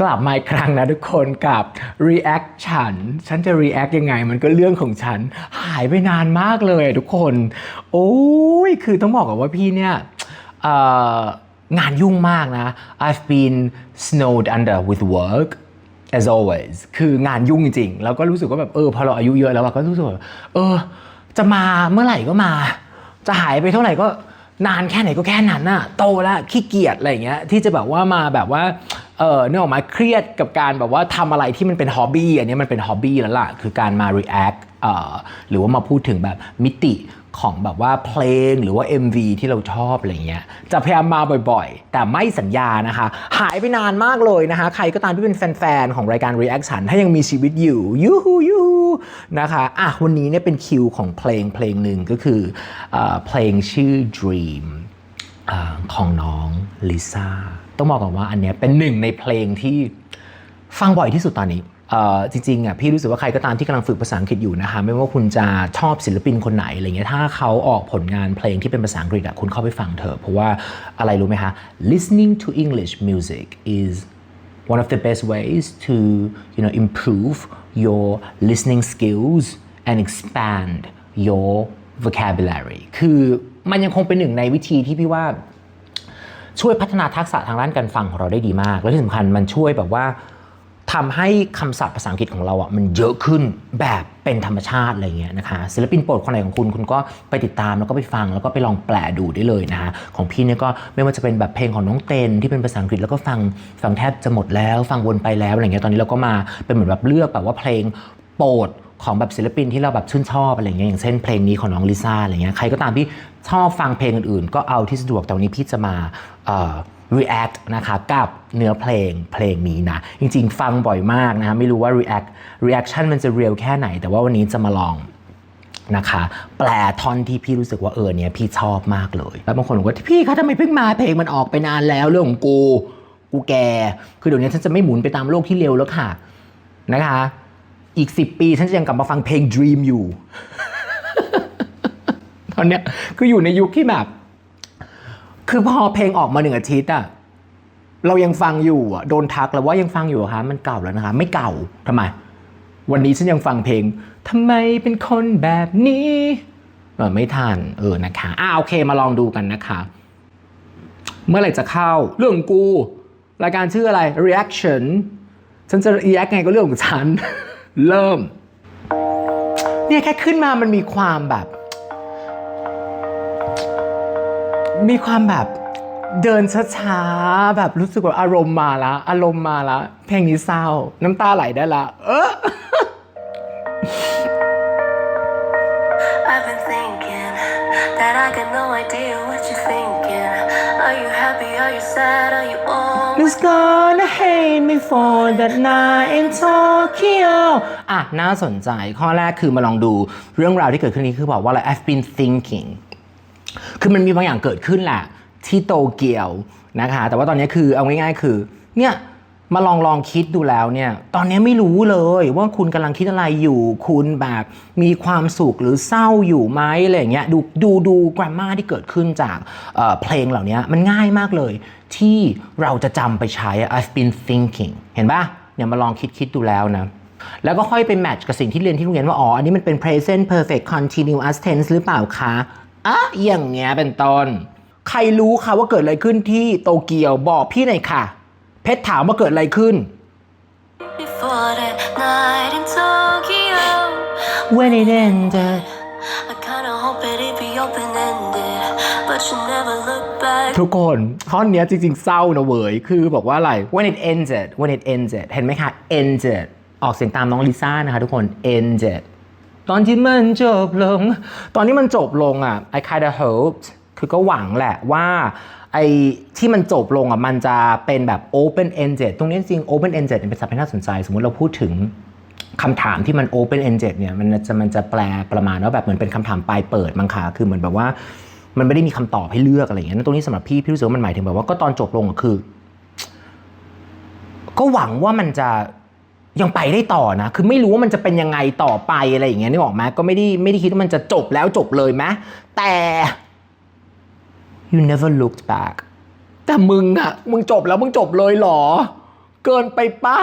กลับมาอีกครั้งนะทุกคนกับ react ฉัน ฉันจะ react ยังไง มันก็เรื่องของฉัน หายไปนานมากเลยทุกคน โอ้ย คือต้องบอกก่อนว่าพี่เนี่ยงานยุ่งมากนะ I've been snowed under with work as always คืองานยุ่งจริงๆ แล้วก็รู้สึกว่าแบบเออพอเราอายุเยอะแล้วก็รู้สึกว่าเออ จะมาเมื่อไหร่ก็มา จะหายไปเท่าไหร่ก็นานแค่ไหนก็แค่นั้นน่ะโตแล้วขี้เกียจอะไรอย่างเงี้ยที่จะแบบว่ามาแบบว่า เออเนื่องออกมาเครียดกับการแบบว่าทำอะไรที่มันเป็นฮอบบี้อันนี้มันเป็นฮอบบี้แล้วล่ะ คือการมา react เอ่อหรือว่ามาพูดถึงแบบมิติของแบบว่าเพลงหรือว่า MV ที่เราชอบอะไรเงี้ยจะพยายามมาบ่อยๆ แต่ไม่สัญญานะคะ หายไปนานมากเลยนะคะ ใครก็ตามที่เป็นแฟนๆ ของรายการ Reaction ถ้ายังมีชีวิตอยู่ยูฮูยูฮูนะคะอะวันนี้เนี่ยเป็นคิวของเพลงเพลงหนึ่งก็คือเอเพลงชื่อ Dream อของน้องลิซ่า ต้องบอกก่อนว่าอันเนี้ยเป็นหนึ่งในเพลงที่ฟังบ่อยที่สุดตอนนี้จริงๆอะพี่รู้สึกว่าใครก็ตามที่กำลังฝึกภาษาอังกฤษอยู่นะคะไม่ว่าคุณจะชอบศิลปินคนไหนอะไรเงี้ยถ้าเขาออกผลงานเพลงที่เป็นภาษาอังกฤษอะคุณเข้าไปฟังเถอะเพราะว่าอะไรรู้ไหมคะ listening to English music is one of the best ways to you know improve your listening skills and expand your vocabulary คือมันยังคงเป็นหนึ่งในวิธีที่พี่ว่า ช่วยพัฒนาทักษะทางด้านการฟังของเราได้ดีมาก และที่สำคัญมันช่วยแบบว่าทำให้คำศัพท์ภาษาอังกฤษของเราอะมันเยอะขึ้นแบบเป็นธรรมชาติอะไรเงี้ยนะคะศิลปินโปรดคนไหนของคุณคุณก็ไปติดตามแล้วก็ไปฟังแล้วก็ไปลองแปลดูได้เลยนะคะของพี่เนี่ยก็ไม่ว่าจะเป็นแบบเพลงของน้องเต้นที่เป็นภาษาอังกฤษแล้วก็ฟังฟังแทบจะหมดแล้ว ฟังวนไปแล้วอะไรเงี้ยตอนนี้เราก็มาเป็นเหมือนแบบเลือกแบบว่าเพลงโปรด ของแบบศิลปินที่เราแบบชื่นชอบอะไรเงี้ยอย่างเช่นเพลงนี้ของน้องลิซ่าอะไรเงี้ยใครก็ตามที่ชอบฟังเพลงอื่นๆ ก็เอาที่สะดวกแต่วันนี้พี่จะมา react นะคะกับเนื้อเพลงเพลงนี้นะ จริงๆ ฟังบ่อยมากนะไม่รู้ว่า react reaction มันจะ real แค่ไหน แต่ว่าวันนี้จะมาลองนะคะ แปลท่อนที่พี่รู้สึกว่าเออเนี่ยพี่ชอบมากเลย แล้วบางคนบอกว่าพี่คะทำไมเพิ่งมาเพลงมันออกไปนานแล้วเรื่องของกูกูแก คือเดี๋ยวนี้ฉันจะไม่หมุนไปตามโลกที่เร็วแล้วค่ะนะคะ อีก 10 ปี ฉันจะยังกลับมาฟังเพลง Dream อยู่ ตอนเนี้ยคืออยู่ในยุคที่แบบ คือพอเพลงออกมาหนึ่งอาทิตย์อะเรายังฟังอยู่อะโดนทักแล้วว่ายังฟังอยู่เหรอคะมันเก่าแล้วนะคะ ไม่เก่าทำไม วันนี้ฉันยังฟังเพลงทำไมเป็นคนแบบนี้เออไม่ทันเออนะคะอ่าโอเคมาลองดูกันนะคะ เมื่อไหร่จะเข้าเรื่องกู รายการชื่ออะไร reaction ฉันจะ react ไงก็เรื่องของฉัน เริ่ม เนี่ยแค่ขึ้นมามันมีความแบบ มีความแบบเดินช้าๆ แบบรู้สึกว่าอารมณ์มาละ อารมณ์มาละ เพลงนี้เศร้า น้ำตาไหลได้ละ เออ Who's gonna hate me for that night in Tokyo อะ น่าสนใจ ข้อแรกคือมาลองดูเรื่องราวที่เกิดขึ้นนี้คือบอกว่าอะไร I've been thinking คือมันมีบางอย่างเกิดขึ้นแหละที่โตเกียวนะคะ แต่ว่าตอนนี้คือเอาง่ายๆคือ เนี่ย มาลองลองคิดดูแล้วเนี่ย ตอนนี้ไม่รู้เลยว่าคุณกำลังคิดอะไรอยู่ คุณแบบมีความสุขหรือเศร้าอยู่ไหมอะไรอย่างเงี้ย ดูดูดูกราฟมาที่เกิดขึ้นจากเเพลงเหล่านี้มันง่ายมากเลย ที่เราจะจำไปใช้ I've been thinking เห็นปะเนี่ยมาลองคิดคิดดูแล้วนะแล้วก็ค่อยไปแมทช์กับสิ่งที่เรียนที่โรงเรียนว่า อ๋อ อันนี้มันเป็น present perfect continuous tense หรือเปล่าคะอะอย่างเงี้ยเป็นต้นใครรู้คะว่าเกิดอะไรขึ้นที่โตเกียวบอกพี่หน่อยค่ะ เพชรถามว่าเกิดอะไรขึ้น Before that night in Tokyo, When it ended I kinda hope it'd be open ended, but you never look back. ทุกคนข้อเนี้ยจริงๆ เศร้านะเว้ยคือบอกว่าอะไร when it ended when it ended เห็นไหมคะ ended ออกเสียงตามน้องลิซ่านะคะทุกคน ended ตอนที่มันจบลง ตอนที่มันจบลงอะ I kind of hoped คือก็หวังแหละว่าไอ้ที่มันจบลงอะมันจะเป็นแบบ open ended ตรงนี้จริง open ended เป็นศัพท์ที่น่าสนใจ สมมติเราพูดถึงคำถามที่มัน open ended เนี่ยมันจะมันจะแปลประมาณว่าแบบเหมือนเป็นคำถามปลายเปิดมั้งคะคือเหมือนแบบว่ามันไม่ได้มีคำตอบให้เลือกอะไรอย่างเงี้ยตรงนี้สำหรับพี่พี่รู้สึกว่ามันหมายถึงแบบว่าก็ตอนจบลงอะคือ ก็หวังว่ามันจะยังไปได้ต่อนะ คือไม่รู้ว่ามันจะเป็นยังไงต่อไปอะไรอย่างเงี้ยนึกออกไหมก็ไม่ได้ไม่ได้คิดว่ามันจะจบแล้วจบเลยไหมแต่ you never looked back แต่มึงอะมึงจบแล้วมึงจบเลยเหรอ เกินไปปะ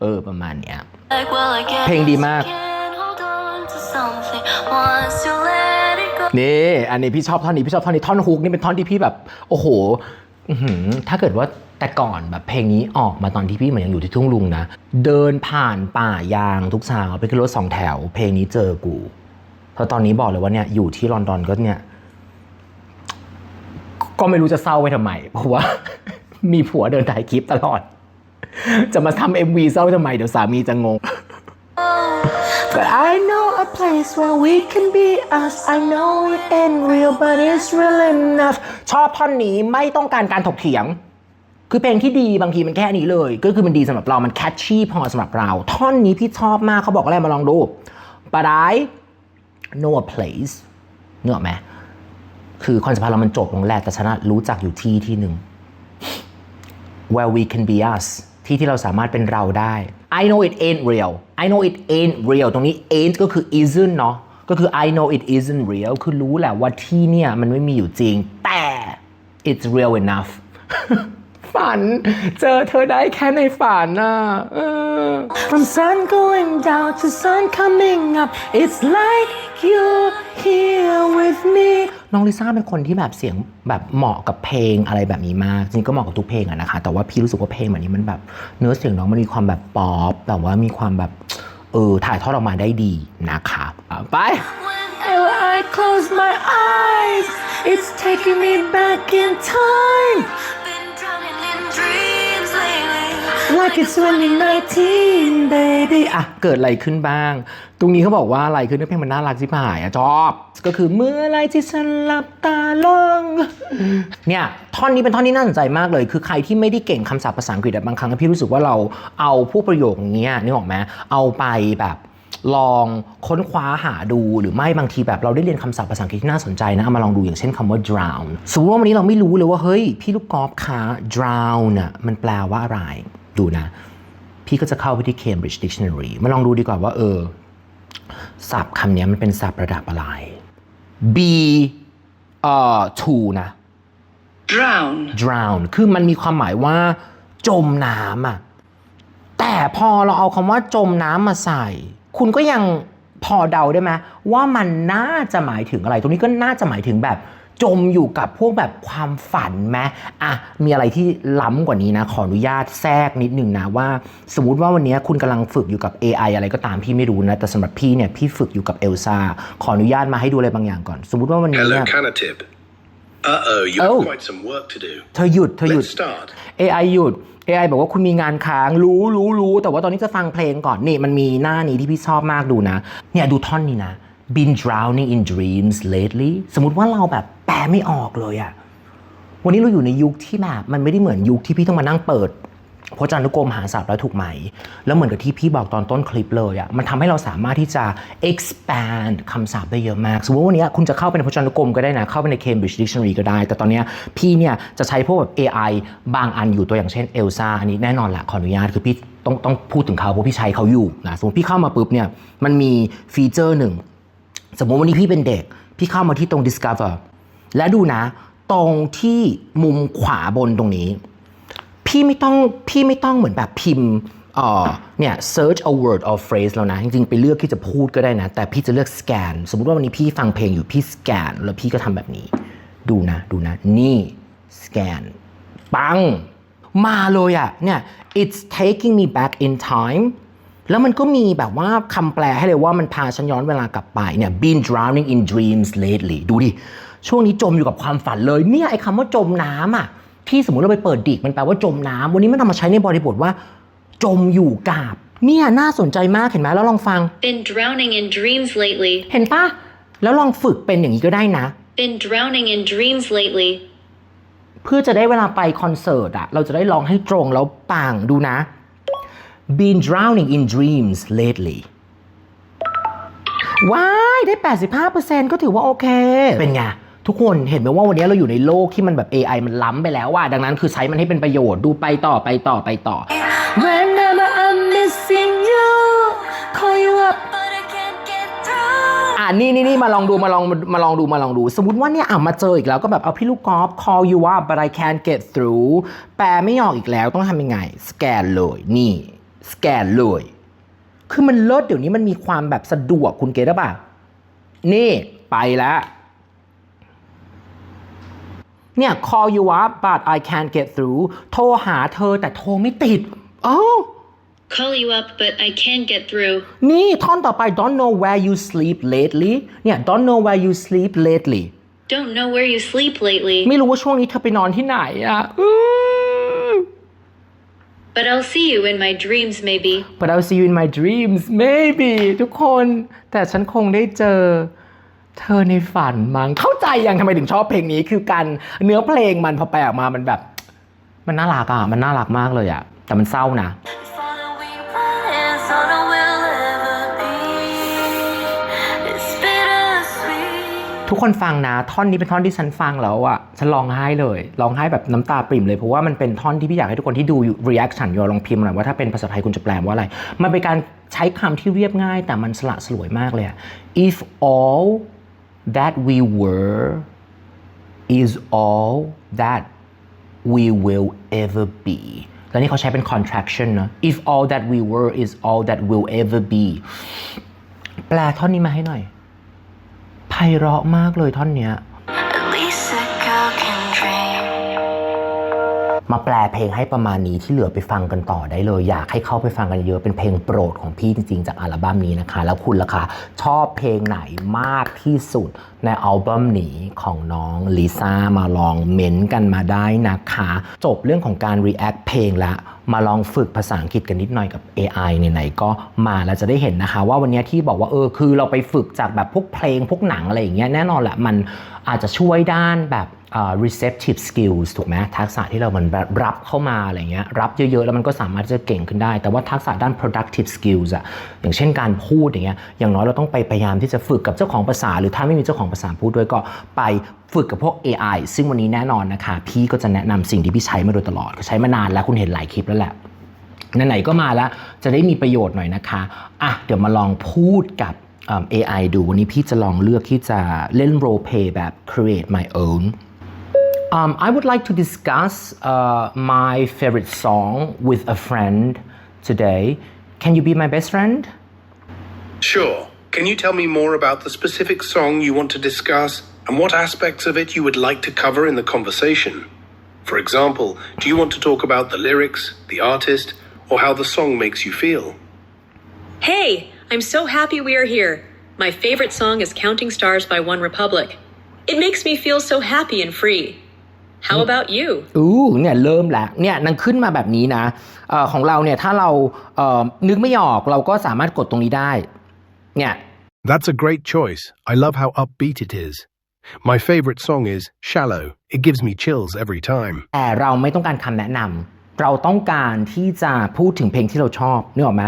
เออประมาณเนี้ย Like, well, I guess เพลงดีมาก you can't hold on to something once you let it go. นี่ อันนี้พี่ชอบท่อนนี้พี่ชอบท่อนนี้ท่อนฮุกนี่เป็นท่อนที่พี่แบบ โอ้โหอื้อหือถ้าเกิดว่าแต่ก่อนแบบเพลงนี้ออกมาตอนที่พี่เหมือนยังอยู่ที่ทุ่งลุงนะ เดินผ่านป่ายางทุกเช้าไปขึ้นรถสองแถว เพลงนี้เจอกูเพราะตอนนี้บอกเลยว่าเนี่ยอยู่ที่ลอนดอนก็เนี่ย ก็ไม่รู้จะเศร้าไปทำไม เพราะว่า มีผัวเดินถ่ายคลิปตลอด จะมาทำเอ็มวีเศร้าทำไม เดี๋ยวสามีจะงง But I know a place where we can be us. I know it ain't real, but it's real enough. ชอบท่อนนี้ไม่ต้องการการถกเถียง คือเพลงที่ดีบางทีมันแค่นี้เลย ก็คือมันดีสำหรับเรา มันแคชชี่พอสำหรับเรา ท่อนนี้พี่ชอบมากเขาบอกอะไรมาลองดู But I know a place เนื้ออกไหม คือความสัมพันธ์เรามันจบลงแล้วแต่ฉันะรู้จักอยู่ที่ที่หนึ่ง where we can be us ที่ที่เราสามารถเป็นเราได้ I know it ain't real I know it ain't real ตรงนี้ ain't ก็คือ isn't เนาะก็คือ I know it isn't real คือรู้แหละว่าที่เนี่ยมันไม่มีอยู่จริง แต่ it's real enough ฝัน เจอเธอได้แค่ในฝันน่ะเออ From sun going down to sun coming up it's like you're here with me น้องลิซ่าเป็นคนที่แบบเสียงแบบเหมาะกับเพลงอะไรแบบนี้มาก จริงๆก็เหมาะกับทุกเพลงอะนะคะ แต่ว่าพี่รู้สึกว่าเพลงแบบนี้มันแบบ เนื้อเสียงน้องมันมีความแบบป๊อปแบบว่ามีความแบบเออถ่ายทอดออกมาได้ดีนะคะอะไป Whenever I close my eyes it's taking me back in time like it's 2019 baby อะ เกิดอะไรขึ้นบ้าง ตรงนี้เขาบอกว่าอะไรคือเนื้อเพลงมันน่ารักจิบหายอะชอบ ก็คือเมื่อไรที่ฉันหลับตาลง เนี่ยท่อนนี้เป็นท่อนที่น่าสนใจมากเลย คือใครที่ไม่ได้เก่งคำศัพท์ภาษาอังกฤษบางครั้งพี่รู้สึกว่าเราเอาพวกประโยคอย่างเงี้นึกออกไหมเอาไปแบบลองค้นคว้าหาดูหรือไม่บางทีแบบเราได้เรียนคำศัพท์ภาษาอังกฤษที่น่าสนใจนะ เอามาลองดูอย่างเช่นคำว่า drown สมมติว่าวันนี้เราไม่รู้เลยว่า เฮ้ย พี่ลูกกอล์ฟคะ drown น่ะมันแปลว่าอะไร ดูนะ พี่ก็จะเข้าไปที่ Cambridge Dictionary มาลองดูดีกว่าว่า เออศัพท์คำนี้มันเป็นศัพท์ระดับอะไร B เอ่อ to นะ drown, drown คือมันมีความหมายว่าจมน้ำอะแต่พอเราเอาคำว่าจมน้ำมาใส่ คุณก็ยังพอเดาได้ไหมว่ามันน่าจะหมายถึงอะไร ตรงนี้ก็น่าจะหมายถึงแบบ จมอยู่กับพวกแบบความฝันไหมอะมีอะไรที่ล้ำกว่านี้นะ ขออนุญาตแทรกนิดหนึ่งนะว่า สมมติว่าวันนี้คุณกำลังฝึกอยู่กับ AI อะไรก็ตามพี่ไม่รู้นะ แต่สำหรับพี่เนี่ยพี่ฝึกอยู่กับเอลซ่าขออนุญาตมาให้ดูอะไรบางอย่างก่อน สมมติว่าวันนี้ Hello, เนี่ย Canatib. Uh oh, you Oh. have quite some work to do. เธอหยุด เธอหยุด Let's start. AI หยุด AI บอกว่าคุณมีงานค้าง รู้รู้รู้ แต่ว่าตอนนี้จะฟังเพลงก่อน นี่มันมีหน้านี้ที่พี่ชอบมากดูนะ เนี่ยดูท่อนนี้นะ been drowning in dreams lately สมมติว่าเราแบบแปลไม่ออกเลยอะวันนี้เราอยู่ในยุคที่แบบมันไม่ได้เหมือนยุคที่พี่ต้องมานั่งเปิดพจนานุกรมหาศัพท์แล้วถูกไหม แล้วเหมือนกับที่พี่บอกตอนต้นคลิปเลยอะมันทำให้เราสามารถที่จะ expand คำศัพท์ได้เยอะมาก สมมติว่าวันนี้คุณจะเข้าไปในพจนานุกรมก็ได้นะ เข้าไปใน Cambridge Dictionary ก็ได้ แต่ตอนนี้พี่เนี่ยจะใช้พวกแบบ AI บางอันอยู่ตัวอย่างเช่น Elsa อันนี้แน่นอนละขออนุญาตคือพี่ต้องต้องพูดถึงเขาเพราะพี่ใช้เขาอยู่นะ สมมติพี่เข้ามาปุ๊บเนี่ย มันมีฟีเจอร์หนึ่ง สมมติวันนี้พี่เป็นเด็ก พี่เข้ามาที่ตรง discover และดูนะ ตรงที่มุมขวาบนตรงนี้ พี่ไม่ต้องพี่ไม่ต้องเหมือนแบบพิมพ์เนี่ย search a word or phrase แล้วนะ จริงๆ ไปเลือกที่จะพูดก็ได้นะ แต่พี่จะเลือก scan สมมติว่าวันนี้พี่ฟังเพลงอยู่พี่ scan แล้วพี่ก็ทำแบบนี้ ดูนะ ดูนะ นี่ scan ปัง มาเลยอะเนี่ย it's taking me back in time แล้วมันก็มีแบบว่าคำแปลให้เลยว่ามันพาฉันย้อนเวลากลับไปเนี่ย been drowning in dreams lately ดูดิ ช่วงนี้จมอยู่กับความฝันเลย เนี่ยไอ้คำว่าจมน้ำอะที่สมมุติเราไปเปิดดิกมันแปลว่าจมน้ำวันนี้มันนำมาใช้ในบริบทว่า จมอยู่กับเนี่ยน่าสนใจมากเห็นไหมแล้วลองฟัง Been drowning in dreams lately. เห็นปะแล้วลองฝึกเป็นอย่างนี้ก็ได้นะ Been drowning in dreams lately. เพื่อจะได้เวลาไปคอนเสิร์ตอะเราจะได้ร้องให้ตรงแล้วปังดูนะ been drowning in dreams lately ว้ายได้ 85%ก็ถือว่าโอเค เป็นไง ทุกคนเห็นไหมว่าวันนี้เราอยู่ในโลกที่มันแบบ AI มันล้ำไปแล้วว่าดังนั้นคือใช้มันให้เป็นประโยชน์ดูไปต่อไปต่อไปต่อ Whenever I'm missing you call you up But I can't get through. อ่านี่นี่นี่มาลองดูมาลองมาลองดูมาลองดู สมมติว่าเนี่ยอะมาเจออีกแล้วก็แบบเอาพี่ลูกกอล์ฟ call you up but I can't get through แปลไม่ออกอีกแล้วต้องทำยังไง สแกนเลยนี่ สแกนเลย คือมันเลิศเดี๋ยวนี้มันมีความแบบสะดวกคุณเกดป่ะนี่ไปแล้วเนี่ย call you up but I can't get through โทรหาเธอแต่โทรไม่ติดอ้าว Call you up, but I can't get through. นี่ท่อนต่อไป don't know where you sleep lately เนี่ย don't know where you sleep lately Don't know where you sleep lately, ไม่รู้ว่าช่วงนี้เธอไปนอนที่ไหนอะอื้อ but I'll see you in my dreams, maybe. but I'll see you in my dreams maybe ทุกคนแต่ฉันคงได้เจอเธอในฝันมั้งเข้าใจยังทำไมถึงชอบเพลงนี้ คือการเนื้อเพลงมันพอแปลออกมามันแบบ มันน่ารักอะ มันน่ารักมากเลยอะ แต่มันเศร้านะ ทุกคนฟังนะ ท่อนนี้เป็นท่อนที่ฉันฟังแล้วอะฉันร้องไห้เลยร้องไห้แบบน้ำตาปริ่มเลยเพราะว่ามันเป็นท่อนที่พี่อยากให้ทุกคนที่ดู reaction ยอลองพิมพ์หน่อยว่าถ้าเป็นภาษาไทยคุณจะแปลว่าอะไร มันเป็นการใช้คำที่เรียบง่าย แต่มันสละสลวยมากเลยอะ if all that we were is all that we will ever be แล้วนี่เขาใช้เป็น contraction นะ if all that we were is all that will ever be แปลท่อนนี้มาให้หน่อย ไพเราะมากเลยท่อนเนี้ย มาแปลเพลงให้ประมาณนี้ที่เหลือไปฟังกันต่อได้เลย อยากให้เข้าไปฟังกันเยอะเป็นเพลงโปรดของพี่จริงๆ จากอัลบั้มนี้นะคะ แล้วคุณล่ะคะ ชอบเพลงไหนมากที่สุด ในอัลบั้มนี้ของน้องลิซ่ามาลองเม้นกันมาได้นะคะ จบเรื่องของการ react เพลงละมาลองฝึกภาษาอังกฤษกันนิดหน่อยกับ AI ไหนๆก็มาแล้วจะได้เห็นนะคะ ว่าวันนี้ที่บอกว่าเออคือเราไปฝึกจากแบบพวกเพลงพวกหนังอะไรอย่างเงี้ยแน่นอนแหละมันอาจจะช่วยด้านแบบ receptive skills ถูกไหมทักษะที่เรามือนแบบรับเข้ามาอะไรเงี้ยรับเยอะๆ แล้วมันก็สามารถจะเก่งขึ้นได้ แต่ว่าทักษะด้าน productive skills อะอย่างเช่นการพูดอย่างเงี้ยอย่างน้อยเราต้องไปพยายามที่จะฝึกกับเจ้าของภาษา หรือถ้าไม่มีเจ้าของภาษาพูดด้วยก็ไปฝึกกับพวก AI ซึ่งวันนี้แน่นอนนะคะ พี่ก็จะแนะนำสิ่งที่พี่ใช้มาโดยตลอดก็ใช้มานานแล้วคุณเห็นหลายคลิปแล้วแหละไหนๆก็มาแล้วจะได้มีประโยชน์หน่อยนะคะอะเดี๋ยวมาลองพูดกับเอิ่ม AI ดูวันนี้พี่จะลองเลือกที่จะเล่น role play แบบ create my own um, I would like to discuss uh, my favorite song with a friend today Can you be my best friend Sure. Can you tell me more about the specific song you want to discuss and what aspects of it you would like to cover in the conversation? For example, do you want to talk about the lyrics, the artist, or how the song makes you feel? Hey, I'm so happy we are here. My favorite song is Counting Stars by One Republic. It makes me feel so happy and free. How about you? อู้เนี่ยเริ่มแล้วเนี่ยนังขึ้นมาแบบนี้นะเออของเราเนี่ยถ้าเราเอ่อนึกไม่ออกเราก็สามารถกดตรงนี้ได้ เนี่ย That's a great choice. I love how upbeat it is. My favorite song is Shallow. It gives me chills every time. แต่เราไม่ต้องการคำแนะนำ เราต้องการที่จะพูดถึงเพลงที่เราชอบนึกออกไหม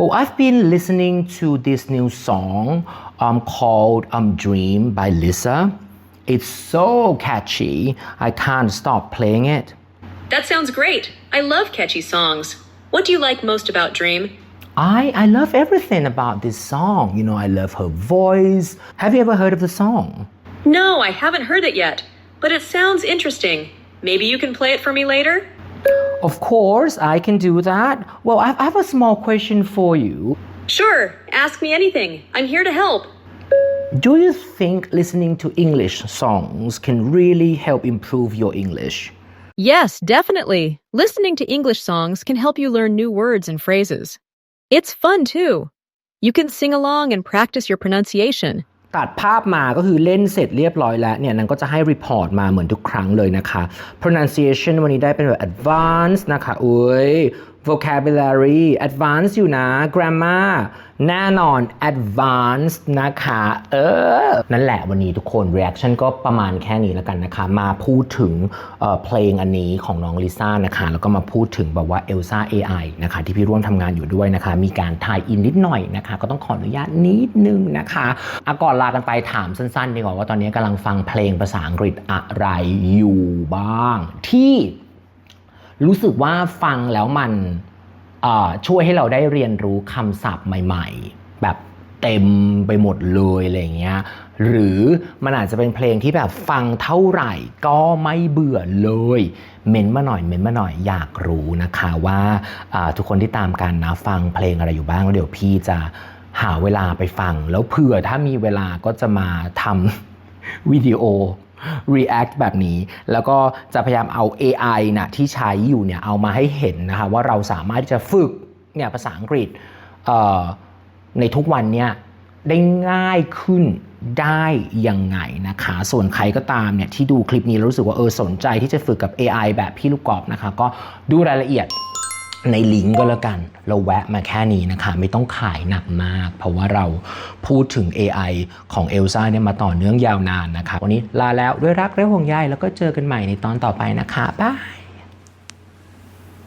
Oh I've been listening to this new song um, called um, Dream by Lisa It's so catchy I can't stop playing it That sounds great. I love catchy songs. What do you like most about Dream? I I love everything about this song you know I love her voice Have you ever heard of the song No, I haven't heard it yet, but it sounds interesting. Maybe you can play it for me later? Of course I can do that Well I I have a small question for you Sure, ask me anything. I'm here to help. Do you think listening to English songs can really help improve your English? Yes, definitely. Listening to English songs can help you learn new words and phrases. It's fun too. You can sing along and practice your pronunciation. ตัดภาพมาก็คือเล่นเสร็จเรียบร้อยแล้วเนี่ยนันก็จะให้ report มาเหมือนทุกครั้งเลยนะคะ pronunciation วันนี้ได้เป็นแบบ advanced นะคะอุ้ย vocabulary advanced อยู่นะ grammar แน่นอน advanced นะคะ เออ นั่นแหละวันนี้ทุกคน reaction ก็ประมาณแค่นี้แล้วกันนะคะ มาพูดถึงเเพลงอันนี้ของน้องลิซ่านะคะ แล้วก็มาพูดถึงแบบว่า Elsa AI นะคะ ที่พี่ร่วมทำงานอยู่ด้วยนะคะ มีการทายอินนิดหน่อยนะคะ ก็ต้องขออนุญาตนิดนึงนะคะอะก่อนลากันไปถามสั้นๆ ดีกว่าว่าตอนนี้กำลังฟังเพลงภาษาอังกฤษอะไรอยู่บ้างที่ รู้สึกว่าฟังแล้วมันช่วยให้เราได้เรียนรู้คำศัพท์ใหม่ ๆ แบบเต็มไปหมดเลยอะไรเงี้ยหรือมันอาจจะเป็นเพลงที่แบบฟังเท่าไหร่ก็ไม่เบื่อเลย เม้นมาหน่อยเม้นมาหน่อยอยากรู้นะคะว่าอ่าทุกคนที่ตามกันนะฟังเพลงอะไรอยู่บ้างแล้วเดี๋ยวพี่จะหาเวลาไปฟัง แล้วเผื่อถ้ามีเวลาก็จะมาทำวิดีโอ react แบบนี้ แล้วก็จะพยายามเอา AI นะที่ใช้อยู่เนี่ยเอามาให้เห็นนะคะว่าเราสามารถที่จะฝึกเนี่ยภาษาอังกฤษในทุกวันเนี่ยได้ง่ายขึ้นได้ยังไงนะคะ ส่วนใครก็ตามเนี่ยที่ดูคลิปนี้แล้วรู้สึกว่าเออสนใจที่จะฝึกกับ AI แบบพี่ลูกกอบนะคะ ก็ดูรายละเอียด ในลิงก์ก็แล้วกัน เราแวะมาแค่นี้นะคะ ไม่ต้องขายหนักมาก เพราะว่าเราพูดถึง AI ของเอลซ่าเนี่ยมาต่อเนื่องยาวนานนะคะ วันนี้ลาแล้วด้วยรักและห่วงใยแล้วก็เจอกันใหม่ในตอนต่อไปนะคะบาย